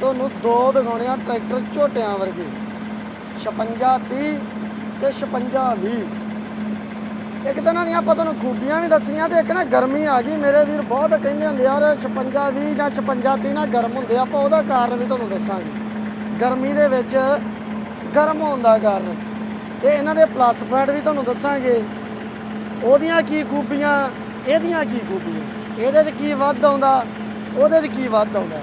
ਤੁਹਾਨੂੰ ਦੋ ਦਿਖਾਉਣੇ ਆ ਟਰੈਕਟਰ ਝੋਟਿਆਂ ਵਰਗੇ। 56 30 ਤੇ 56 20 ਇੱਕ ਤਾਂ ਨਾ ਨਹੀਂ ਆਪਾਂ ਤੁਹਾਨੂੰ ਖੂਬੀਆਂ ਵੀ ਦੱਸਣੀਆਂ ਤੇ ਇੱਕ ਨਾ ਗਰਮੀ ਆ ਗਈ। ਮੇਰੇ ਵੀਰ ਬਹੁਤ ਕਹਿੰਦੇ ਹੁੰਦੇ ਯਾਰ 56 20 ਜਾਂ 56 30 ਨਾ ਗਰਮ ਹੁੰਦੇ ਆ, ਆਪਾਂ ਉਹਦਾ ਕਾਰਨ ਵੀ ਤੁਹਾਨੂੰ ਦੱਸਾਂਗੇ। ਗਰਮੀ ਦੇ ਵਿੱਚ ਗਰਮ ਹੋਣ ਦਾ ਕਾਰਨ। ਤੇ ਇਹਨਾਂ ਦੇ ਪਲੱਸ ਪੁਆਇੰਟ ਵੀ ਤੁਹਾਨੂੰ ਦੱਸਾਂਗੇ। ਉਹਦੀਆਂ ਕੀ ਖੂਬੀਆਂ ਇਹਦੀਆਂ ਕੀ ਖੂਬੀਆਂ? ਇਹਦੇ 'ਚ ਕੀ ਵੱਧ ਆਉਂਦਾ? ਉਹਦੇ 'ਚ ਕੀ ਵੱਧ ਆਉਂਦਾ?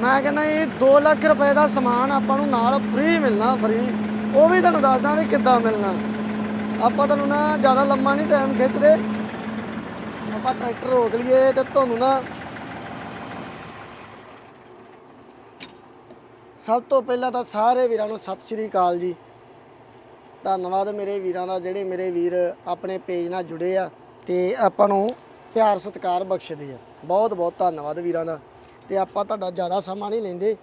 ਮੈਂ ਕਹਿੰਦਾ ਇਹ 2 ਲੱਖ ਰੁਪਏ ਦਾ ਸਮਾਨ ਆਪਾਂ ਨੂੰ ਨਾਲ ਫ੍ਰੀ ਮਿਲਣਾ ਫ੍ਰੀ ਉਹ ਵੀ ਤੁਹਾਨੂੰ ਦੱਸਦਾ ਵੀ ਕਿੱਦਾਂ ਮਿਲਣਾ। ਆਪਾਂ ਤੁਹਾਨੂੰ ਨਾ ਜ਼ਿਆਦਾ ਲੰਮਾ ਨਹੀਂ ਟਾਈਮ ਖਿੱਚਦੇ। ਆਪਾਂ ਟਰੈਕਟਰ ਰੋਕ ਲਈਏ ਤੇ ਤੁਹਾਨੂੰ ਨਾ ਸਭ ਤੋਂ ਪਹਿਲਾਂ ਤਾਂ ਸਾਰੇ ਵੀਰਾਂ ਨੂੰ ਸਤਿ ਸ਼੍ਰੀ ਅਕਾਲ ਜੀ। ਧੰਨਵਾਦ ਮੇਰੇ ਵੀਰਾਂ ਦਾ, ਜਿਹੜੇ ਮੇਰੇ ਵੀਰ ਆਪਣੇ ਪੇਜ ਨਾਲ ਜੁੜੇ ਆ ਤੇ ਆਪਾਂ ਨੂੰ ਪਿਆਰ ਸਤਿਕਾਰ ਬਖਸ਼ਦੇ ਆ। ਬਹੁਤ ਬਹੁਤ ਧੰਨਵਾਦ ਵੀਰਾਂ ਦਾ। ਤੇ ਆਪਾਂ ਤੁਹਾਡਾ ਜ਼ਿਆਦਾ ਸਮਾਂ ਨਹੀਂ ਲੈਂਦੇ।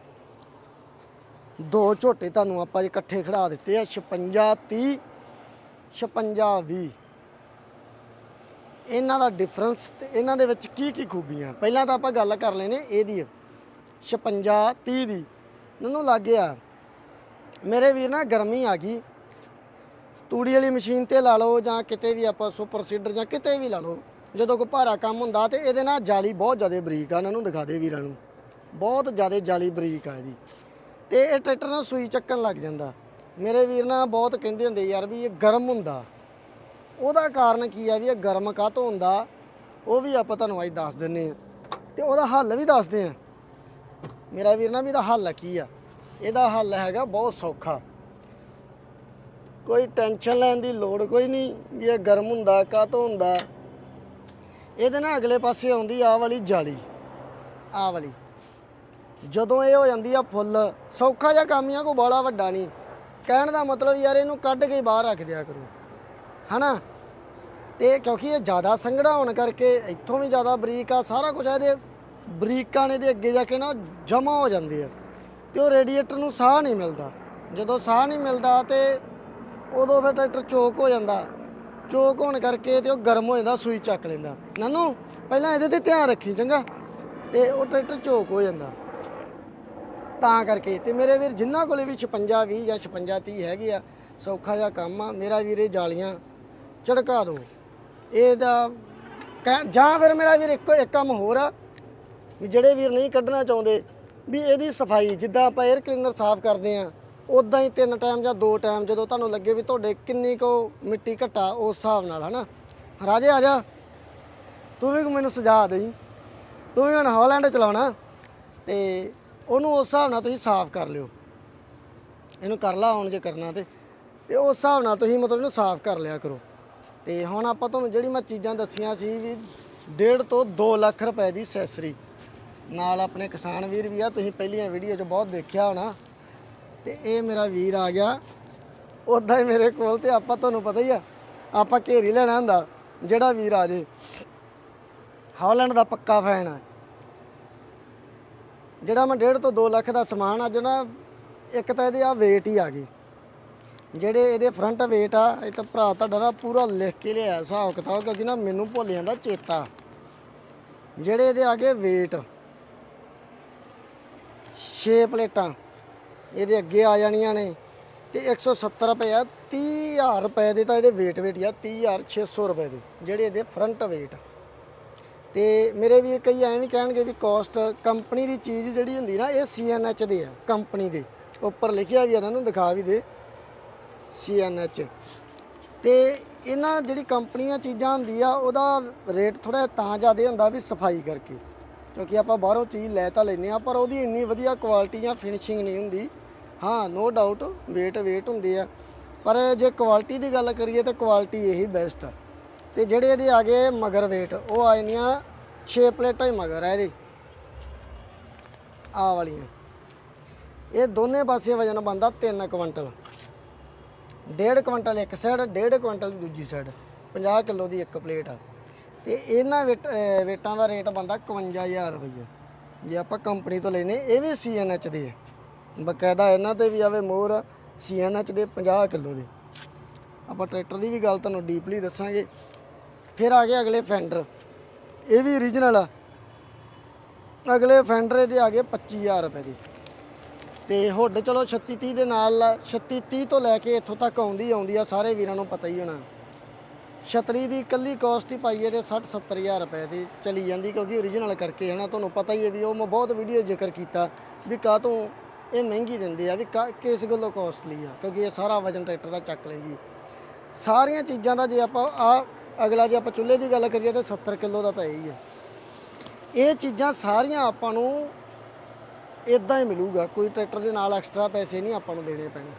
ਦੋ ਝੋਟੇ ਤੁਹਾਨੂੰ ਆਪਾਂ ਇਕੱਠੇ ਖੜਾ ਦਿੱਤੇ ਆ 56 30 56 20 ਇਹਨਾਂ ਦਾ ਡਿਫਰੈਂਸ ਤੇ ਇਹਨਾਂ ਦੇ ਵਿੱਚ ਕੀ ਕੀ ਖੂਬੀਆਂ? ਪਹਿਲਾਂ ਤਾਂ ਆਪਾਂ ਗੱਲ ਕਰ ਲੈਨੇ ਇਹਦੀ 56 30 ਦੀ। ਮੈਨੂੰ ਲੱਗ ਗਿਆ, ਮੇਰੇ ਵੀਰ ਨਾ ਗਰਮੀ ਆ ਗਈ। ਤੂੜੀ ਵਾਲੀ ਮਸ਼ੀਨ ਤੇ ਲਾ ਲਓ ਜਾਂ ਕਿਤੇ ਵੀ ਆਪਾਂ ਸੁਪਰ ਸੀਡਰ ਜਾਂ ਕਿਤੇ ਵੀ ਲਾ ਲਓ। ਜਦੋਂ ਕੋਈ ਭਾਰਾ ਕੰਮ ਹੁੰਦਾ ਤੇ ਇਹਦੇ ਨਾਲ ਜਾਲੀ ਬਹੁਤ ਜ਼ਿਆਦਾ ਬਰੀਕ ਆ, ਇਹਨਾਂ ਨੂੰ ਦਿਖਾ ਦੇ ਵੀਰਾਂ ਨੂੰ। ਬਹੁਤ ਜ਼ਿਆਦਾ ਜਾਲੀ ਬਰੀਕ ਆ ਇਹਦੀ। ਤੇ ਇਹ ਟਰੈਕਟਰ ਨਾਲ ਸੂਈ ਚੱਕਣ ਲੱਗ ਜਾਂਦਾ। ਮੇਰੇ ਵੀਰ ਨਾਲ ਬਹੁਤ ਕਹਿੰਦੇ ਹੁੰਦੇ ਯਾਰ ਵੀ ਇਹ ਗਰਮ ਹੁੰਦਾ। ਉਹਦਾ ਕਾਰਨ ਕੀ ਆ ਵੀ ਇਹ ਗਰਮ ਕਾਹਤੋਂ ਹੁੰਦਾ? ਉਹ ਵੀ ਆਪਾਂ ਤੁਹਾਨੂੰ ਅੱਜ ਦੱਸ ਦਿੰਨੇ ਆ। ਤੇ ਉਹਦਾ ਹੱਲ ਵੀ ਦੱਸਦੇ ਆ। ਮੇਰਾ ਵੀਰ ਨਾ ਵੀ ਇਹਦਾ ਹੱਲ ਕੀ ਆ? ਇਹਦਾ ਹੱਲ ਹੈਗਾ ਬਹੁਤ ਸੌਖਾ। ਕੋਈ ਟੈਨਸ਼ਨ ਲੈਣ ਦੀ ਲੋੜ ਕੋਈ ਨਹੀਂ ਵੀ ਇਹ ਗਰਮ ਹੁੰਦਾ, ਕਾਹਤੋਂ ਹੁੰਦਾ? ਇਹਦੇ ਨਾਲ ਅਗਲੇ ਪਾਸੇ ਆਉਂਦੀ ਆ ਵਾਲੀ ਜਾਲੀ, ਆ ਵਾਲੀ। ਜਦੋਂ ਇਹ ਹੋ ਜਾਂਦੀ ਆ ਫੁੱਲ, ਸੌਖਾ ਜਿਹਾ ਕੰਮ ਆ, ਕੋਈ ਬਾਲਾ ਵੱਡਾ ਨਹੀਂ। ਕਹਿਣ ਦਾ ਮਤਲਬ ਯਾਰ ਇਹਨੂੰ ਕੱਢ ਕੇ ਬਾਹਰ ਰੱਖ ਦਿਆ ਕਰੋ। ਹਨਾ? ਤੇ ਕਿਉਂਕਿ ਇਹ ਜ਼ਿਆਦਾ ਸੰਘਣਾ ਹੋਣ ਕਰਕੇ ਇੱਥੋਂ ਵੀ ਜ਼ਿਆਦਾ ਬਰੀਕ ਆ, ਸਾਰਾ ਕੁਝ ਇਹਦੇ ਬਰੀਕਾਂ ਨੇ ਦੇ ਅੱਗੇ ਜਾ ਕੇ ਨਾ ਜਮਾ ਹੋ ਜਾਂਦੇ ਆ। ਤੇ ਉਹ ਰੇਡੀਏਟਰ ਨੂੰ ਸਾਹ ਨਹੀਂ ਮਿਲਦਾ। ਜਦੋਂ ਸਾਹ ਨਹੀਂ ਮਿਲਦਾ ਤੇ ਉਦੋਂ ਫਿਰ ਟਰੈਕਟਰ ਚੋਕ ਹੋ ਜਾਂਦਾ। ਚੋਕ ਹੋਣ ਕਰਕੇ ਤੇ ਉਹ ਗਰਮ ਹੋ ਜਾਂਦਾ, ਸੂਈ ਚੱਕ ਲੈਂਦਾ। ਨਾਨੂ, ਪਹਿਲਾਂ ਇਹਦੇ ਤੇ ਧਿਆਨ ਰੱਖੀ, ਚੰਗਾ? ਤੇ ਉਹ ਟਰੈਕਟਰ ਚੋਕ ਹੋ ਜਾਂਦਾ। ਤਾਂ ਕਰਕੇ ਤੇ ਮੇਰੇ ਵੀਰ ਜਿਨ੍ਹਾਂ ਕੋਲੇ ਵੀ 56 20 ਜਾਂ 56 30 ਹੈਗੇ ਆ, ਸੌਖਾ ਜਿਹਾ ਕੰਮ ਆ, ਮੇਰਾ ਵੀਰ ਇਹ ਜਾਲੀਆਂ ਝੜਕਾ ਦਿਓ ਇਹਦਾ ਕਹਿ- ਜਾਂ ਫਿਰ ਮੇਰਾ ਵੀਰ ਇੱਕੋ, ਇੱਕ ਕੰਮ ਹੋਰ ਆ, ਵੀ ਜਿਹੜੇ ਵੀਰ ਨਹੀਂ ਕੱਢਣਾ ਚਾਹੁੰਦੇ, ਵੀ ਇਹਦੀ ਸਫ਼ਾਈ, ਜਿੱਦਾਂ ਆਪਾਂ 에ਅਰ ਕਲੀਨਰ ਸਾਫ਼ ਕਰਦੇ ਆ ਉਦਾਂ ਹੀ ਤਿੰਨ ਟਾਈਮ ਜਾਂ ਦੋ ਟਾਈਮ ਜਦੋਂ ਤੁਹਾਨੂੰ ਲੱਗੇ ਵੀ ਤੁਹਾਡੇ ਕਿੰਨੀ ਕੋ ਮਿੱਟੀ ਘਟਾ ਉਸ ਹਿਸਾਬ ਨਾਲ, ਹਨਾ? ਰਾਜੇ ਆ ਜਾ। ਤੂੰ ਵੀ ਮੈਨੂੰ ਸੁਝਾ ਦੇਈ। ਤੂੰ ਵੀ ਹੁਣ ਹਾਲੈਂਡ ਚਲਾਉਣਾ ਤੇ ਉਹਨੂੰ ਉਸ ਹਿਸਾਬ ਨਾਲ ਤੁਸੀਂ ਸਾਫ਼ ਕਰ ਲਿਓ। ਇਹਨੂੰ ਕਰ ਲਾ ਹੁਣ ਜੇ ਕਰਨਾ ਤੇ। ਤੇ ਉਸ ਹਿਸਾਬ ਨਾਲ ਤੁਸੀਂ ਮਤਲਬ ਇਹਨੂੰ ਸਾਫ਼ ਕਰ ਲਿਆ ਕਰੋ। ਤੇ ਹੁਣ ਆਪਾਂ ਤੁਹਾਨੂੰ ਜਿਹੜੀ ਮੈਂ ਚੀਜ਼ਾਂ ਦੱਸੀਆਂ ਸੀ ਵੀ 1.5 ਤੋਂ 2 ਲੱਖ ਰੁਪਏ ਦੀ ਸੈਸਰੀ ਨਾਲ ਆਪਣੇ ਕਿਸਾਨ ਵੀਰ ਵੀ ਆ, ਤੁਸੀਂ ਪਹਿਲੀਆਂ ਵੀਡੀਓ 'ਚ ਬਹੁਤ ਦੇਖਿਆ ਹੋਣਾ। ਤੇ ਇਹ ਮੇਰਾ ਵੀਰ ਆ ਗਿਆ। ਉਦਾਂ ਹੀ ਮੇਰੇ ਕੋਲ ਤੇ ਆਪਾਂ, ਤੁਹਾਨੂੰ ਪਤਾ ਹੀ ਆ, ਆਪਾਂ ਘੇਰੀ ਲੈਣਾ ਹੁੰਦਾ, ਜਿਹੜਾ ਵੀਰ ਆ ਜੇ। ਹਾਲੈਂਡ ਦਾ ਪੱਕਾ ਫੈਨ ਆ। ਜਿਹੜਾ ਮੈਂ 1.5 ਤੋਂ 2 ਲੱਖ ਦਾ ਸਮਾਨ, ਅੱਜ ਨਾ ਇੱਕ ਤਾਂ ਇਹਦੇ ਆ weight ਹੀ ਆ ਗਈ। ਜਿਹੜੇ ਇਹਦੇ ਫਰੰਟ weight ਆ, ਇਹ ਤਾਂ ਭਰਾ ਤੁਹਾਡਾ ਨਾ ਪੂਰਾ ਲਿਖ ਕੇ ਲਿਆ ਹਿਸਾਬ ਕਿਤਾਬ, ਕਿਉਂਕਿ ਨਾ ਮੈਨੂੰ ਭੁੱਲ ਜਾਂਦਾ ਚੇਤਾ। ਜਿਹੜੇ ਇਹਦੇ ਆ ਗਏ weight 6 ਪਲੇਟਾਂ। ਇਹਦੇ ਅੱਗੇ ਆ ਜਾਣੀਆਂ ਨੇ ਤੇ 170 ਰੁਪਏ ਆ 30000 ਰੁਪਏ ਦੇ ਤਾਂ ਇਹਦੇ weight weight ਆ 30600 ਰੁਪਏ ਦੇ, ਜਿਹੜੇ ਇਹਦੇ ਫਰੰਟ weight ਤੇ ਮੇਰੇ ਵੀਰ ਕਈ ਐਂ ਵੀ ਕਹਿਣਗੇ ਵੀ ਕਾਸਟ ਕੰਪਨੀ ਦੀ ਚੀਜ਼ ਜਿਹੜੀ ਹੁੰਦੀ ਨਾ, ਇਹ CNH ਦੇ ਆ ਕੰਪਨੀ ਦੇ। ਉੱਪਰ ਲਿਖਿਆ ਵੀ ਇਹਨਾਂ ਨੂੰ ਦਿਖਾ ਵੀ ਦੇ CNH ਤੇ ਇਹਨਾਂ ਜਿਹੜੀ ਕੰਪਨੀਆਂ ਚੀਜ਼ਾਂ ਹੁੰਦੀ ਆ, ਉਹਦਾ ਰੇਟ ਥੋੜਾ ਤਾਂ ਜ਼ਿਆਦਾ ਹੁੰਦਾ ਵੀ ਸਫ਼ਾਈ ਕਰਕੇ। ਕਿਉਂਕਿ ਆਪਾਂ ਬਾਹਰੋਂ ਚੀਜ਼ ਲੈ ਤਾਂ ਲੈਂਦੇ ਆ ਪਰ ਉਹਦੀ ਇੰਨੀ ਵਧੀਆ ਕੁਆਲਿਟੀ ਜਾਂ ਫਿਨਿਸ਼ਿੰਗ ਨਹੀਂ ਹੁੰਦੀ। ਹਾਂ ਨੋ ਡਾਊਟ weight weight ਹੁੰਦੀ ਆ। ਪਰ ਜੇ ਕੁਆਲਿਟੀ ਦੀ ਗੱਲ ਕਰੀਏ ਤਾਂ ਕੁਆਲਿਟੀ ਇਹੀ ਬੈਸਟ ਆ। ਤੇ ਜਿਹੜੇ ਇਹਦੇ ਆ ਗਏ ਮਗਰ weight, ਉਹ ਆ ਜਾਂਦੀਆਂ 6 ਪਲੇਟਾਂ ਹੀ ਮਗਰ ਆ ਇਹਦੇ। ਆ ਵਾਲੀਆਂ। ਇਹ ਦੋਨੇ ਪਾਸੇ ਵਜਨ ਬੰਦਾ 3 ਕੁਇੰਟਲ। ਡੇਢ ਕੁਇੰਟਲ ਇੱਕ ਸਾਈਡ ਡੇਢ ਕੁਇੰਟਲ ਦੂਜੀ ਸਾਈਡ 50 ਕਿਲੋ ਦੀ ਇੱਕ ਪਲੇਟ ਆ। ਤੇ ਇਹਨਾਂ ਵੇਟ ਵੇਟਾਂ ਦਾ ਰੇਟ ਬੰਦਾ 51000 ਰੁਪਏ ਜੇ ਆਪਾਂ ਕੰਪਨੀ ਤੋਂ ਲੈਨੇ ਇਹ ਵੀ ਸੀਐਨਐਚ ਦੇ ਆ। ਬਕਾਇਦਾ ਇਹਨਾਂ ਤੇ ਵੀ ਆਵੇ ਮੋਹਰ ਸੀਐਨਐਚ ਦੇ 50 ਕਿਲੋ ਦੇ। ਆਪਾਂ ਟਰੈਕਟਰ ਦੀ ਵੀ ਗੱਲ ਤੁਹਾਨੂੰ ਡੀਪਲੀ ਦੱਸਾਂਗੇ। ਫਿਰ ਆ ਗਏ ਅਗਲੇ ਫੈਂਡਰ ਇਹ ਵੀ ਓਰੀਜਨਲ ਆ। ਅਗਲੇ ਫੈਂਡਰ ਦੇ ਆ ਗਏ 25000 ਰੁਪਏ ਦੀ। ਤੇ ਹੁੱਡ ਚਲੋ 36 30 ਦੇ ਨਾਲ 36 30 ਤੋਂ ਲੈ ਕੇ ਇੱਥੋਂ ਤੱਕ ਆਉਂਦੀ ਆਉਂਦੀ ਆ, ਸਾਰੇ ਵੀਰਾਂ ਨੂੰ ਪਤਾ ਹੀ ਹੋਣਾ। ਛਤਰੀ ਦੀ ਇਕੱਲੀ ਕਾਸਟ ਹੀ ਪਾਈਏ ਤੇ 60 70000 ਰੁਪਏ ਦੀ ਚਲੀ ਜਾਂਦੀ, ਕਿਉਂਕਿ ਓਰੀਜਨਲ ਕਰਕੇ ਹਨਾ, ਤੁਹਾਨੂੰ ਪਤਾ ਹੀ ਹੈ ਵੀ ਉਹ ਮੈਂ ਬਹੁਤ ਵੀਡੀਓ ਜ਼ਿਕਰ ਕੀਤਾ ਵੀ ਕਾਹ ਤੋਂ ਇਹ ਮਹਿੰਗੀ ਦਿੰਦੇ ਆ ਵੀ ਕਾ- ਕਿਸ ਗੱਲੋਂ ਕੋਸਟਲੀ ਆ, ਕਿਉਂਕਿ ਇਹ ਸਾਰਾ ਵਜਨ ਟਰੈਕਟਰ ਦਾ ਚੱਕ ਲੈਂਦੀ। ਸਾਰੀਆਂ ਚੀਜ਼ਾਂ ਦਾ ਜੇ ਆਪਾਂ, ਆ ਅਗਲਾ ਜੇ ਆਪਾਂ ਚੁੱਲ੍ਹੇ ਦੀ ਗੱਲ ਕਰੀਏ ਤਾਂ 70 ਕਿਲੋ ਦਾ ਤਾਂ ਇਹੀ ਹੀ ਹੈ ਇਹ ਚੀਜ਼ਾਂ ਸਾਰੀਆਂ ਆਪਾਂ ਨੂੰ ਇਦਾਂ ਹੀ ਮਿਲੂਗਾ, ਕੋਈ ਟਰੈਕਟਰ ਦੇ ਨਾਲ ਐਕਸਟਰਾ ਪੈਸੇ ਨਹੀਂ ਆਪਾਂ ਨੂੰ ਦੇਣੇ ਪੈਣੇ।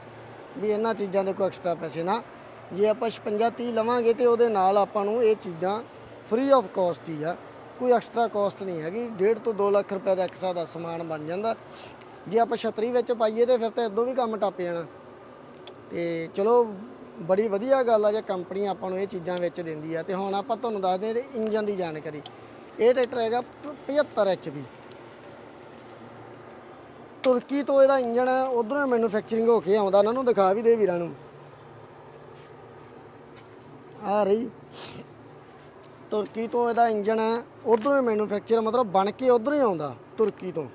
ਵੀ ਇਹਨਾਂ ਚੀਜ਼ਾਂ ਦੇ ਕੋਈ ਐਕਸਟਰਾ ਪੈਸੇ ਨਾ। ਜੇ ਆਪਾਂ 56 30 ਲਵਾਂਗੇ ਤੇ ਉਹਦੇ ਨਾਲ ਆਪਾਂ ਨੂੰ ਇਹ ਚੀਜ਼ਾਂ ਫ੍ਰੀ ਆਫ ਕਾਸਟ ਹੀ ਆ। ਕੋਈ ਐਕਸਟਰਾ ਕਾਸਟ ਨਹੀਂ ਹੈਗੀ। 1.5 ਤੋਂ 2 ਲੱਖ ਰੁਪਏ ਦਾ ਐਕਸਟਰਾ ਦਾ ਸਮਾਨ ਬਣ ਜਾਂਦਾ। ਜੇ ਆਪਾਂ ਛਤਰੀ ਵਿੱਚ ਪਾਈਏ ਤੇ ਫਿਰ ਤਾਂ ਇਦੋਂ ਵੀ ਕੰਮ ਟੱਪ ਜਾਣਾ। ਤੇ ਚਲੋ, ਬੜੀ ਵਧੀਆ ਗੱਲ ਆ ਜੇ ਕੰਪਨੀ ਆਪਾਂ ਨੂੰ ਇਹ ਚੀਜ਼ਾਂ ਵਿੱਚ ਦਿੰਦੀ ਆ। ਤੇ ਹੁਣ ਆਪਾਂ ਤੁਹਾਨੂੰ ਦੱਸਦੇ ਹਾਂ ਇਹਦੇ ਇੰਜਨ ਦੀ ਜਾਣਕਾਰੀ। ਇਹ ਟਰੈਕਟਰ ਹੈਗਾ 75 ਐਚਪੀ ਤੁਰਕੀ ਤੋਂ ਇਹਦਾ ਇੰਜਨ ਉਧਰੋਂ ਮੈਨੂਫੈਕਚਰਿੰਗ ਹੋ ਕੇ ਆਉਂਦਾ। ਇਹਨਾਂ ਨੂੰ ਦਿਖਾ ਵੀ ਦੇ ਵੀਰਾਂ ਨੂੰ। ਆ ਰਹੀ। ਤੁਰਕੀ ਤੋਂ ਇਹਦਾ ਇੰਜਨ ਉਧਰੋਂ ਹੀ ਮੈਨੂਫੈਕਚਰ ਮਤਲਬ ਬਣ ਕੇ ਉਧਰੋਂ ਹੀ ਆਉਂਦਾ, ਤੁਰਕੀ ਤੋਂ।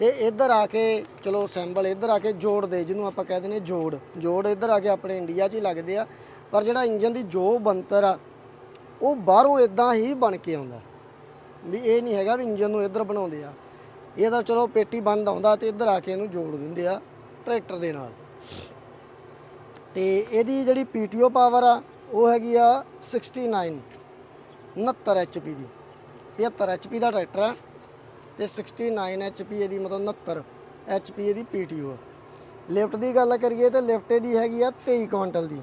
ਤੇ ਇੱਧਰ ਆ ਕੇ, ਚਲੋ ਸਿੰਬਲ ਇੱਧਰ ਆ ਕੇ ਜੋੜ ਦੇ, ਜਿਹਨੂੰ ਆਪਾਂ ਕਹਿੰਦੇ ਨੇ ਜੋੜ। ਜੋੜ ਇੱਧਰ ਆ ਕੇ ਆਪਣੇ ਇੰਡੀਆ 'ਚ ਹੀ ਲੱਗਦੇ ਆ, ਪਰ ਜਿਹੜਾ ਇੰਜਨ ਦੀ ਜੋ ਬੰਤਰ ਆ, ਉਹ ਬਾਹਰੋਂ ਇਦਾਂ ਹੀ ਬਣ ਕੇ ਆਉਂਦਾ। ਵੀ ਇਹ ਨਹੀਂ ਹੈਗਾ ਵੀ ਇੰਜਨ ਨੂੰ ਇੱਧਰ ਬਣਾਉਂਦੇ ਆ। ਇਹ ਤਾਂ ਚਲੋ ਪੇਟੀ ਬੰਦ ਆਉਂਦਾ ਤੇ ਇੱਧਰ ਆ ਕੇ ਇਹਨੂੰ ਜੋੜ ਦਿੰਦੇ ਆ ਟਰੈਕਟਰ ਦੇ ਨਾਲ। ਤੇ ਇਹਦੀ ਜਿਹੜੀ ਪੀਟੀਓ ਪਾਵਰ ਆ, ਉਹ ਹੈਗੀ ਆ 69 69 ਐਚਪੀ ਦੀ। 75 ਐਚਪੀ ਦਾ ਟਰੈਕਟਰ ਆ। ਤੇ 69 ਐਚਪੀ ਦੀ ਮਤਲਬ 69 ਐਚਪੀ ਇਹਦੀ ਪੀਟੀਓ ਆ ਲਿਫਟ ਦੀ ਗੱਲ ਕਰੀਏ ਤੇ ਲਿਫਟ ਇਹਦੀ ਹੈਗੀ ਆ 23 ਕੁਇੰਟਲ ਦੀ।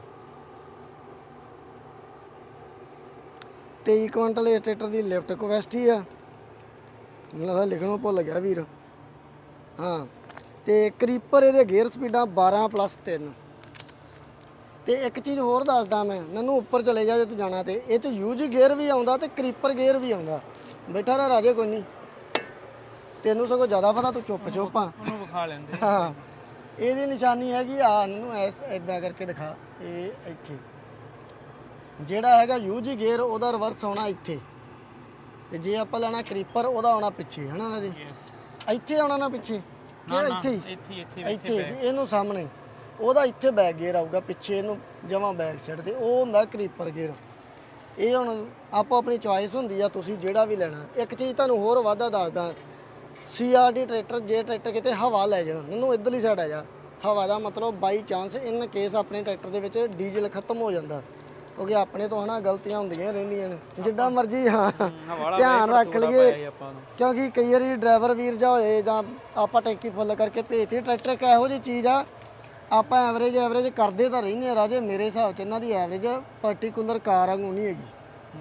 23 ਕੁਇੰਟਲ ਇਹ ਟਰੈਕਟਰ ਦੀ ਲਿਫਟ ਕਪੈਸਿਟੀ ਆ। ਮੈਨੂੰ ਲੱਗਦਾ ਲਿਖਣੋਂ ਭੁੱਲ ਗਿਆ ਵੀਰ। ਹਾਂ, ਤੇ ਕਰੀਪਰ ਇਹਦੇ ਗੇਅਰ ਸਪੀਡਾਂ 12 ਪਲੱਸ 3 ਤੇ ਇੱਕ ਚੀਜ਼ ਹੋਰ ਦੱਸਦਾ ਮੈਂ, ਨਨੂੰ ਉੱਪਰ ਚਲੇ ਜਾ ਜੇ ਤੂੰ ਜਾਣਾ ਤੇ, ਇਹ ਚ ਯੂਜ ਗੇਅਰ ਵੀ ਆਉਂਦਾ ਤੇ ਕਰੀਪਰ ਗੇਅਰ ਵੀ ਆਉਂਦਾ। ਬੈਠਾ ਰਹਿ ਰਾਜੇ ਕੋਈ ਨਹੀਂ। ਤੈਨੂੰ ਸਗੋਂ ਜ਼ਿਆਦਾ ਪਤਾ ਤੂੰ ਚੁੱਪ ਚੁੱਪ ਆ। ਉਹਨੂੰ ਵਿਖਾ ਲੈਂਦੇ ਹਾਂ। ਇਹਦੀ ਨਿਸ਼ਾਨੀ ਹੈਗੀ ਆ ਨੂੰ ਐਸ ਇਦਾਂ ਕਰਕੇ ਦਿਖਾ ਇਹ ਇੱਥੇ। ਜਿਹੜਾ ਹੈਗਾ ਯੂਜ ਗੇਅਰ ਉਹਦਾ ਰਿਵਰਸ ਆਉਣਾ ਇੱਥੇ। ਤੇ ਜੇ ਆਪਾਂ ਲੈਣਾ ਕਰੀਪਰ ਉਹਦਾ ਆਉਣਾ ਪਿੱਛੇ ਹਨਾ ਰਾਜੇ? ਯੈਸ ਇੱਥੇ ਆਉਣਾ ਨਾ ਪਿੱਛੇ? ਕਿ ਇੱਥੇ ਇੱਥੇ ਇੱਥੇ ਇੱਥੇ ਇਹਨੂੰ ਸਾਹਮਣੇ। ਉਹਦਾ ਇੱਥੇ ਬੈਕ ਗੇਅਰ ਆਊਗਾ ਪਿੱਛੇ ਇਹਨੂੰ ਜਮਾਂ ਬੈਕ ਸਾਈਡ ਤੇ। ਉਹ ਹੁੰਦਾ ਕਰੀਪਰ ਗੇਅਰ। ਇਹ ਹੁਣ ਆਪੋ ਆਪਣੀ ਚੁਆਇਸ ਹੁੰਦੀ ਆ ਤੁਸੀਂ ਜਿਹੜਾ ਵੀ ਲੈਣਾ। ਇੱਕ ਚੀਜ਼ ਤੁਹਾਨੂੰ ਹੋਰ ਵਾਧਾ ਦੱਸਦਾ ਸੀਆਰਡੀ ਟਰੈਕਟਰ ਜੇ ਟਰੈਕਟਰ ਕਿਤੇ ਹਵਾ ਲੈ ਜਾਣਾ। ਮੈਨੂੰ ਇੱਧਰਲੀ ਸਾਈਡ ਆ ਜਾ। ਹਵਾ ਦਾ ਮਤਲਬ ਬਾਈ ਚਾਂਸ ਇਨ ਕੇਸ ਆਪਣੇ ਟਰੈਕਟਰ ਦੇ ਵਿੱਚ ਡੀਜ਼ਲ ਖਤਮ ਹੋ ਜਾਂਦਾ। ਕਿਉਂਕਿ ਆਪਣੇ ਤੋਂ ਹਨਾ ਗਲਤੀਆਂ ਹੁੰਦੀਆਂ ਰਹਿੰਦੀਆਂ ਨੇ। ਜਿੱਦਾਂ ਮਰਜ਼ੀ ਹਾਂ। ਧਿਆਨ ਰੱਖ ਲਈਏ। ਕਿਉਂਕਿ ਕਈ ਵਾਰੀ ਡਰਾਈਵਰ ਵੀਰ ਜਾ ਹੋਏ ਜਾਂ ਆਪਾਂ ਟੈਂਕੀ ਫੁੱਲ ਕਰਕੇ ਭੇਜਤੀ ਟਰੈਕਟਰ ਇੱਕ ਇਹੋ ਜਿਹੀ ਚੀਜ਼ ਆ ਆਪਾਂ ਐਵਰੇਜ ਐਵਰੇਜ ਕਰਦੇ ਤਾਂ ਰਹਿੰਦੇ ਆ ਰਾਜੇ ਮੇਰੇ ਹਿਸਾਬ ਚ ਇਹਨਾਂ ਦੀ ਐਵਰੇਜ ਪਾਰਟਿਕੂਲਰ ਕਾਰ ਵਾਂਗੂ ਨਹੀਂ ਹੈਗੀ।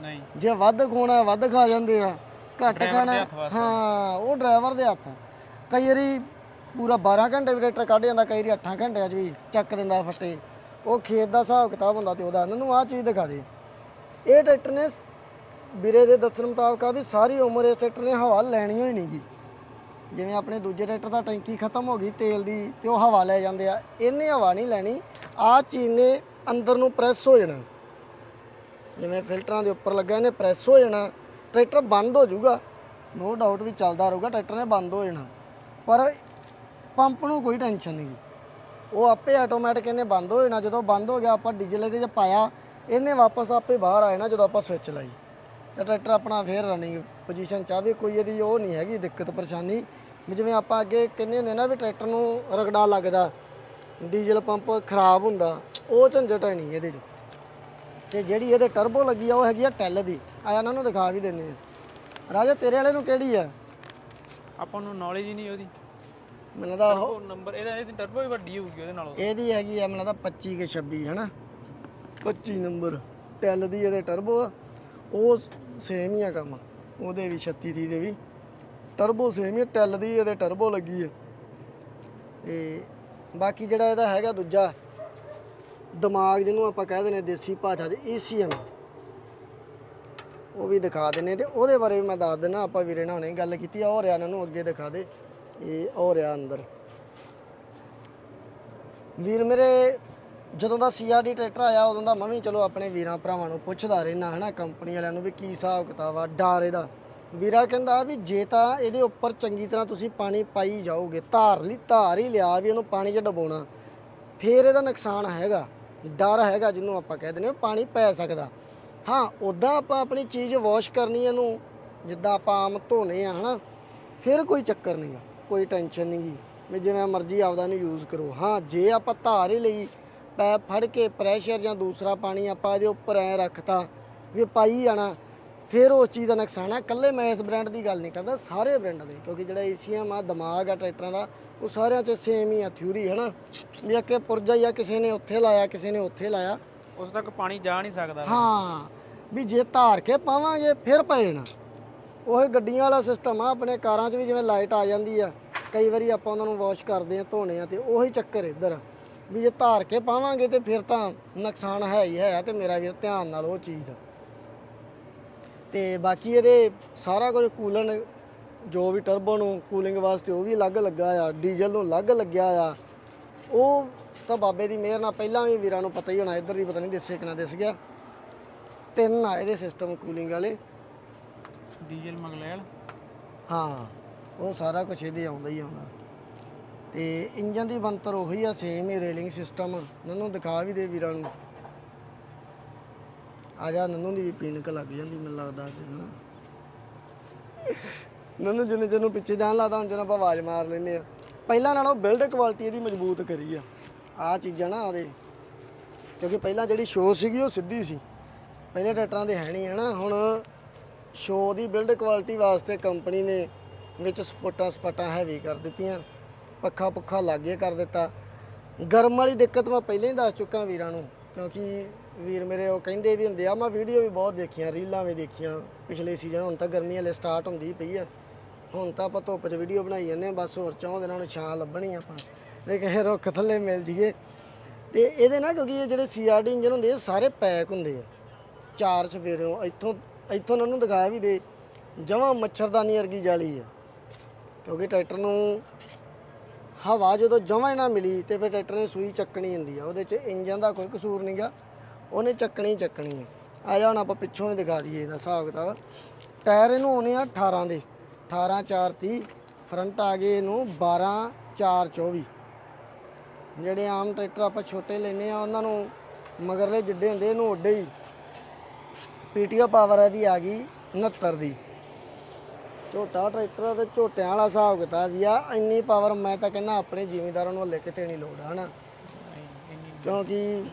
ਨਹੀਂ। ਜੇ ਵੱਧ ਖੋਣਾ ਵੱਧ ਖਾ ਜਾਂਦੇ ਆ। ਘੱਟ ਖਾਣਾ। ਹਾਂ ਉਹ ਡਰਾਈਵਰ ਦੇ ਹੱਥ। ਕਈ ਵਾਰੀ ਪੂਰਾ 12 ਘੰਟੇ ਵੀ ਟਰੈਕਟਰ ਕੱਢ ਜਾਂਦਾ ਕਈ ਵਾਰੀ 8 ਘੰਟਿਆਂ 'ਚ ਵੀ ਚੱਕ ਦਿੰਦਾ ਫੱਟੇ। ਉਹ ਖੇਤ ਦਾ ਹਿਸਾਬ ਕਿਤਾਬ ਹੁੰਦਾ ਤੇ ਉਹਦਾ। ਇਹਨਾਂ ਨੂੰ ਆਹ ਚੀਜ਼ ਦਿਖਾ ਦੇ। ਇਹ ਟਰੈਕਟਰ ਨੇ ਵੀਰੇ ਦੇ ਦੱਸਣ ਮੁਤਾਬਕ ਆ ਵੀ ਸਾਰੀ ਉਮਰ ਇਸ ਟਰੈਕਟਰ ਨੇ ਹਵਾ ਲੈਣੀ ਹੋਈ ਨਹੀਂਗੀ ਜਿਵੇਂ ਆਪਣੇ ਦੂਜੇ ਟਰੈਕਟਰ ਦਾ ਟੈਂਕੀ ਖਤਮ ਹੋ ਗਈ ਤੇਲ ਦੀ ਤੇ ਉਹ ਹਵਾ ਲੈ ਜਾਂਦੇ ਆ। ਇਹਨੇ ਹਵਾ ਨਹੀਂ ਲੈਣੀ। ਆਹ ਚੀਜ਼ ਨੇ ਅੰਦਰ ਨੂੰ ਪ੍ਰੈਸ ਹੋ ਜਾਣਾ। ਜਿਵੇਂ ਫਿਲਟਰਾਂ ਦੇ ਉੱਪਰ ਲੱਗਾ ਇਹਨੇ ਪ੍ਰੈਸ ਹੋ ਜਾਣਾ। ਟਰੈਕਟਰ ਬੰਦ ਹੋ ਜਾਊਗਾ। ਨੋ ਡਾਊਟ ਵੀ ਚੱਲਦਾ ਰਹੂਗਾ, ਟਰੈਕਟਰ ਨੇ ਬੰਦ ਹੋ ਜਾਣਾ। ਪਰ ਪੰਪ ਨੂੰ ਕੋਈ ਟੈਨਸ਼ਨ ਨਹੀਂ ਉਹ ਆਪੇ ਆਟੋਮੈਟਿਕ ਇਹਨੇ ਬੰਦ ਹੋ ਜਾਣਾ। ਜਦੋਂ ਬੰਦ ਹੋ ਗਿਆ, ਆਪਾਂ ਡੀਜ਼ਲ ਇਹਦੇ 'ਚ ਪਾਇਆ, ਇਹਨੇ ਵਾਪਸ ਆਪੇ ਬਾਹਰ ਆ ਨਾ ਜਦੋਂ ਆਪਾਂ ਸਵਿਚ ਲਾਈ। ਤਾਂ ਟਰੈਕਟਰ ਆਪਣਾ ਫੇਰ ਰਨਿੰਗ ਪੋਜੀਸ਼ਨ ਚਾਹਵੇ ਕੋਈ ਇਹਦੀ ਉਹ ਨਹੀਂ ਹੈਗੀ, ਦਿੱਕਤ ਪਰੇਸ਼ਾਨੀ। ਵੀ ਜਿਵੇਂ ਆਪਾਂ ਅੱਗੇ ਕਹਿੰਦੇ ਹੁੰਦੇ ਨਾ ਵੀ ਟਰੈਕਟਰ ਨੂੰ ਰਗੜਾ ਲੱਗਦਾ ਡੀਜ਼ਲ ਪੰਪ ਖਰਾਬ ਹੁੰਦਾ, ਉਹ ਝੰਜਟ ਹੈ ਨਹੀਂ ਇਹਦੇ 'ਚ। ਤੇ ਜਿਹੜੀ ਇਹਦੇ ਟਰਬੋ ਲੱਗੀ ਆ, ਉਹ ਹੈਗੀ ਆ ਟੈਲ ਦੀ। ਆ ਇਹਨਾਂ ਨੂੰ ਦਿਖਾ ਵੀ ਦਿੰਨੇ ਆ। ਰਾਜਾ ਤੇਰੇ ਵਾਲੇ ਨੂੰ ਕਿਹੜੀ ਆ? ਆਪਾਂ ਨੂੰ ਨੌਲੇਜ ਹੀ ਨਹੀਂ ਉਹਦੀ। ਮੈਨੂੰ ਤਾਂ ਉਹ- ਉਹ ਨੰਬਰ ਇਹਦਾ ਇਹਦੀ ਟਰਬੋ ਵੀ ਵੱਡੀ ਹੋਊਗੀ ਉਹਦੇ ਨਾਲੋਂ। ਇਹਦੀ ਹੈਗੀ ਆ ਮੈਨੂੰ ਤਾਂ 25 ਕੇ 26 ਹੈਨਾ? 25 ਨੰਬਰ ਟੈਲ ਦੀ ਇਹਦੇ ਟਰਬੋ ਆ। ਉਹ ਸੇਮ ਹੀ ਆ ਕੰਮ ਉਹਦੇ ਵੀ 36 ਦੀ ਦੇ ਵੀ। ਟਰਬੋ ਸੇਮ ਹੀ ਆ, ਟੈਲ ਦੀ ਇਹਦੇ ਟਰਬੋ ਲੱਗੀ ਹੈ ਤੇ ਬਾਕੀ ਜਿਹੜਾ ਇਹਦਾ ਹੈਗਾ ਦੂਜਾ ਦਿਮਾਗ ਜਿਹਨੂੰ ਆਪਾਂ ਕਹਿ ਦਿੰਦੇ ਦੇਸੀ ਭਾਸ਼ਾ 'ਚ ECM ਉਹ ਵੀ ਦਿਖਾ ਦਿੰਨੇ ਤੇ ਉਹਦੇ ਬਾਰੇ ਵੀ ਮੈਂ ਦੱਸ ਦਿੰਨਾ, ਆਪਾਂ ਵੀਰੇ ਨਾਲ ਹੁਣੇ ਗੱਲ ਕੀਤੀ ਆ ਹੋ ਰਿਹਾ ਇਹਨਾਂ ਨੂੰ ਅੱਗੇ ਦਿਖਾ ਦੇ, ਇਹ ਹੋ ਰਿਹਾ ਅੰਦਰ। ਵੀਰ ਮੇਰੇ, ਜਦੋਂ ਦਾ ਸੀਆਰਡੀ ਟਰੈਕਟਰ ਆਇਆ, ਉਦੋਂ ਦਾ ਮੈਂ ਵੀ ਚਲੋ ਆਪਣੇ ਵੀਰਾਂ ਭਰਾਵਾਂ ਨੂੰ ਪੁੱਛਦਾ ਰਹਿਣਾ ਹਨਾ, ਕੰਪਨੀ ਵਾਲਿਆਂ ਨੂੰ ਵੀ ਕੀ ਹਿਸਾਬ ਕਿਤਾਬ ਆ, ਡਰ ਇਹਦਾ। ਵੀਰਾ ਕਹਿੰਦਾ ਵੀ ਜੇ ਤਾਂ ਇਹਦੇ ਉੱਪਰ ਚੰਗੀ ਤਰ੍ਹਾਂ ਤੁਸੀਂ ਪਾਣੀ ਪਾਈ ਜਾਓਗੇ, ਧਾਰ ਲਈ, ਧਾਰ ਹੀ ਲਿਆ ਵੀ ਇਹਨੂੰ ਪਾਣੀ 'ਚ ਡਬੋਣਾ, ਫੇਰ ਇਹਦਾ ਨੁਕਸਾਨ ਹੈਗਾ, ਡਰ ਹੈਗਾ ਜਿਹਨੂੰ ਆਪਾਂ ਕਹਿ ਦਿੰਦੇ ਹਾਂ ਪਾਣੀ ਪੈ ਸਕਦਾ। ਹਾਂ ਉਦਾਂ ਆਪਾਂ ਆਪਣੀ ਚੀਜ਼ ਵਾਸ਼ ਕਰਨੀ ਇਹਨੂੰ, ਜਿੱਦਾਂ ਆਪਾਂ ਆਮ ਧੋਨੇ ਆ, ਹਨਾ? ਫਿਰ ਕੋਈ ਚੱਕਰ ਨਹੀਂਗਾ ਕੋਈ ਟੈਨਸ਼ਨ ਨਹੀਂਗੀ ਵੀ ਜਿਵੇਂ ਮਰਜ਼ੀ ਆਪਦਾ ਨੂੰ ਯੂਜ਼ ਕਰੋ। ਹਾਂ, ਜੇ ਆਪਾਂ ਧਾਰ ਹੀ ਲਈ, ਪੈਪ ਫੜ ਕੇ ਪ੍ਰੈਸ਼ਰ ਜਾਂ ਦੂਸਰਾ ਪਾਣੀ ਆਪਾਂ ਇਹਦੇ ਉੱਪਰ ਐ ਰੱਖਤਾ ਵੀ ਪਾਈ ਜਾਣਾ, ਫਿਰ ਉਸ ਚੀਜ਼ ਦਾ ਨੁਕਸਾਨ ਆ। ਇਕੱਲੇ ਮੈਂ ਇਸ ਬ੍ਰਾਂਡ ਦੀ ਗੱਲ ਨਹੀਂ ਕਰਦਾ, ਸਾਰੇ ਬ੍ਰਾਂਡਾਂ ਦੇ। ਕਿਉਂਕਿ ਜਿਹੜਾ ਏਸੀਐਮ ਆ ਦਿਮਾਗ ਆ ਟਰੈਕਟਰਾਂ ਦਾ, ਉਹ ਸਾਰਿਆਂ 'ਚ ਸੇਮ ਹੀ ਆ ਥਿਊਰੀ ਹੈ ਨਾ ਵੀ ਅੱਗੇ ਪੁਰਜਾ ਜਾਂ ਕਿਸੇ ਨੇ ਉੱਥੇ ਲਾਇਆ, ਕਿਸੇ ਨੇ ਉੱਥੇ ਲਾਇਆ। ਉਸ ਤੱਕ ਪਾਣੀ ਜਾ ਨਹੀਂ ਸਕਦਾ। ਹਾਂ, ਵੀ ਜੇ ਧਾਰ ਕੇ ਪਾਵਾਂਗੇ, ਫਿਰ ਪਏ ਨਾ। ਉਹ ਗੱਡੀਆਂ ਵਾਲਾ ਸਿਸਟਮ ਆ, ਆਪਣੇ ਕਾਰਾਂ 'ਚ ਵੀ ਜਿਵੇਂ ਲਾਈਟ ਆ ਜਾਂਦੀ ਆ, ਕਈ ਵਾਰੀ ਆਪਾਂ ਉਹਨਾਂ ਨੂੰ ਵਾਸ਼ ਕਰਦੇ ਆ, ਧੋਣੇ ਆ, ਤੇ ਉਹੀ ਚੱਕਰ ਇੱਧਰ ਵੀ ਜੇ ਧਾਰ ਕੇ ਪਾਵਾਂਗੇ, ਤੇ ਫਿਰ ਤਾਂ ਨੁਕਸਾਨ ਹੈ ਹੀ ਹੈ, ਤੇ ਮੇਰਾ ਵੀਰ ਧਿਆਨ ਨਾਲ ਉਹ ਚੀਜ਼ ਦਾ। ਤੇ ਬਾਕੀ ਇਹਦੇ ਸਾਰਾ ਕੁਝ ਕੂਲਨ ਜੋ ਵੀ ਟਰਬੋ ਨੂੰ ਕੂਲਿੰਗ ਵਾਸਤੇ ਉਹ ਵੀ ਅਲੱਗ ਲੱਗਾ ਆ ਡੀਜ਼ਲ ਨੂੰ ਅਲੱਗ ਲੱਗਿਆ ਆ। ਉਹ ਤਾਂ ਬਾਬੇ ਦੀ ਮਿਹਰ ਨਾਲ ਪਹਿਲਾਂ ਵੀ ਵੀਰਾਂ ਨੂੰ ਪਤਾ ਹੀ ਹੋਣਾ ਇੱਧਰ ਦੀ ਪਤਾ ਨਹੀਂ ਦੱਸੇ ਕਿ ਨਾ ਦਿਸ ਗਿਆ। ਤਿੰਨ ਆ ਇਹਦੇ ਸਿਸਟਮ ਕੂਲਿੰਗ ਵਾਲੇ। ਡੀਜ਼ਲ ਮੰਗਲੈਲ ਹਾਂ ਉਹ ਸਾਰਾ ਕੁਝ ਇਹਦੇ ਆਉਂਦਾ ਹੀ ਆਉਂਦਾ। ਤੇ ਇੰਜਨ ਦੀ ਬੰਤਰ ਉਹੀ ਆ ਸੇਮ ਹੀ ਰੇਲਿੰਗ ਸਿਸਟਮ ਨਨੂੰ ਦਿਖਾ ਵੀ ਦੇ ਵੀਰਾਂ ਨੂੰ। ਆ ਜਾ ਨਨੂੰ ਦੀ ਵੀ ਪੀਣਕ ਲੱਗ ਜਾਂਦੀ ਮੈਨੂੰ ਲੱਗਦਾ ਹਨਾ। ਨਨੂੰ ਜਿੰਨੇ ਜਿਹਨੂੰ ਪਿੱਛੇ ਜਾਣ ਲੱਗਦਾ ਹੁਣ ਜਦੋਂ ਆਪਾਂ ਆਵਾਜ਼ ਮਾਰ ਲੈਨੇ ਆ। ਪਹਿਲਾਂ ਨਾਲੋਂ ਬਿਲਡ ਕੁਆਲਿਟੀ ਇਹਦੀ ਮਜ਼ਬੂਤ ਕਰੀ ਆ। ਆ ਚੀਜ਼ਾਂ ਨਾ ਉਹਦੇ। ਕਿਉਂਕਿ ਪਹਿਲਾਂ ਜਿਹੜੀ ਸ਼ੋ ਸੀਗੀ ਉਹ ਸਿੱਧੀ ਸੀ। ਪਹਿਲੇ ਟਰੈਕਟਰਾਂ ਦੇ ਹੈ ਨਹੀਂ ਹੈ ਨਾ ਹੁਣ ਸ਼ੋ ਦੀ ਬਿਲਡ ਕੁਆਲਿਟੀ ਵਾਸਤੇ ਕੰਪਨੀ ਨੇ ਵਿੱਚ ਸਪੋਟਾਂ ਸਪਾਟਾਂ ਹੈਵੀ ਕਰ ਦਿੱਤੀਆਂ। ਪੱਖਾ ਪੁੱਖਾ ਲਾਗੇ ਕਰ ਦਿੱਤਾ। ਗਰਮ ਵਾਲੀ ਦਿੱਕਤ ਮੈਂ ਪਹਿਲਾਂ ਹੀ ਦੱਸ ਚੁੱਕਾ ਵੀਰਾਂ ਨੂੰ। ਕਿਉਂਕਿ ਵੀਰ ਮੇਰੇ ਉਹ ਕਹਿੰਦੇ ਵੀ ਹੁੰਦੇ ਆ, ਮੈਂ ਵੀਡੀਓ ਵੀ ਬਹੁਤ ਦੇਖੀਆਂ ਰੀਲਾਂ ਵੀ ਦੇਖੀਆਂ ਪਿਛਲੇ ਸੀਜ਼ਨ ਹੁਣ ਤਾਂ ਗਰਮੀ ਹਲੇ ਸਟਾਰਟ ਹੁੰਦੀ ਹੀ ਪਈ ਆ। ਹੁਣ ਤਾਂ ਆਪਾਂ ਧੁੱਪ 'ਚ ਵੀਡੀਓ ਬਣਾਈ ਜਾਂਦੇ ਹਾਂ ਬਸ ਹੋਰ ਚਾਹੁੰਦੇ ਨਾਲ ਛਾਂ ਲੱਭਣੀ ਆਪਾਂ। ਵੀ ਕਿਸੇ ਰੁੱਖ ਥੱਲੇ ਮਿਲ ਜੀਏ। ਤੇ ਇਹਦੇ ਨਾ ਕਿਉਂਕਿ ਇਹ ਜਿਹੜੇ ਸੀਆਰਡੀ ਇੰਜਨ ਹੁੰਦੇ ਆ ਸਾਰੇ ਪੈਕ ਹੁੰਦੇ ਆ। ਚਾਰ ਸਵੇਰੋਂ ਇੱਥੋਂ ਇੱਥੋਂ ਉਹਨਾਂ ਨੂੰ ਦਿਖਾਇਆ ਵੀ ਦੇ, ਜਮਾਂ ਮੱਛਰਦਾਨੀ ਵਰਗੀ ਜਾਲੀ ਆ। ਕਿਉਂਕਿ ਟਰੈਕਟਰ ਨੂੰ ਹਵਾ ਜਦੋਂ ਜਮਾਂ ਹੀ ਨਾ ਮਿਲੀ ਤੇ ਫਿਰ ਟਰੈਕਟਰ ਨੇ ਸੂਈ ਚੱਕਣੀ ਹੁੰਦੀ ਆ। ਉਹਦੇ 'ਚ ਇੰਜਨ ਦਾ ਕੋਈ ਕਸੂਰ ਨਹੀਂਗਾ ਉਹਨੇ ਚੱਕਣੀ ਚੱਕਣੀ ਹੈ ਆ ਜਾ ਹੁਣ ਆਪਾਂ ਪਿੱਛੋਂ ਹੀ ਦਿਖਾ ਦਈਏ ਇਹਦਾ ਹਿਸਾਬ ਕਿਤਾਬ। ਟਾਇਰ ਇਹਨੂੰ ਆਉਣੇ ਆ 18 ਦੇ। 18 4 30 ਫਰੰਟ ਆ ਗਏ ਇਹਨੂੰ 12 4 24 ਜਿਹੜੇ ਆਮ ਟਰੈਕਟਰ ਆਪਾਂ ਛੋਟੇ ਲੈਨੇ ਆ ਉਹਨਾਂ ਨੂੰ ਮਗਰਲੇ ਜਿੱਡੇ ਹੁੰਦੇ ਇਹਨੂੰ ਓਡੇ ਹੀ। ਪੀਟੀਓ ਪਾਵਰ ਇਹਦੀ ਆ ਗਈ 69 ਦੀ। ਝੋਟਾ ਟਰੈਕਟਰ ਤੇ ਝੋਟਿਆਂ ਵਾਲਾ ਹਿਸਾਬ ਕਿਤਾਬ ਵੀ ਆ ਇੰਨੀ ਪਾਵਰ ਮੈਂ ਤਾਂ ਕਹਿੰਦਾ ਆਪਣੇ ਜ਼ਿਮੀਂਦਾਰਾਂ ਨੂੰ ਹਲੇ ਕਿਤੇ ਨਹੀਂ ਲੋੜ ਹਨਾ? ਕਿਉਂਕਿ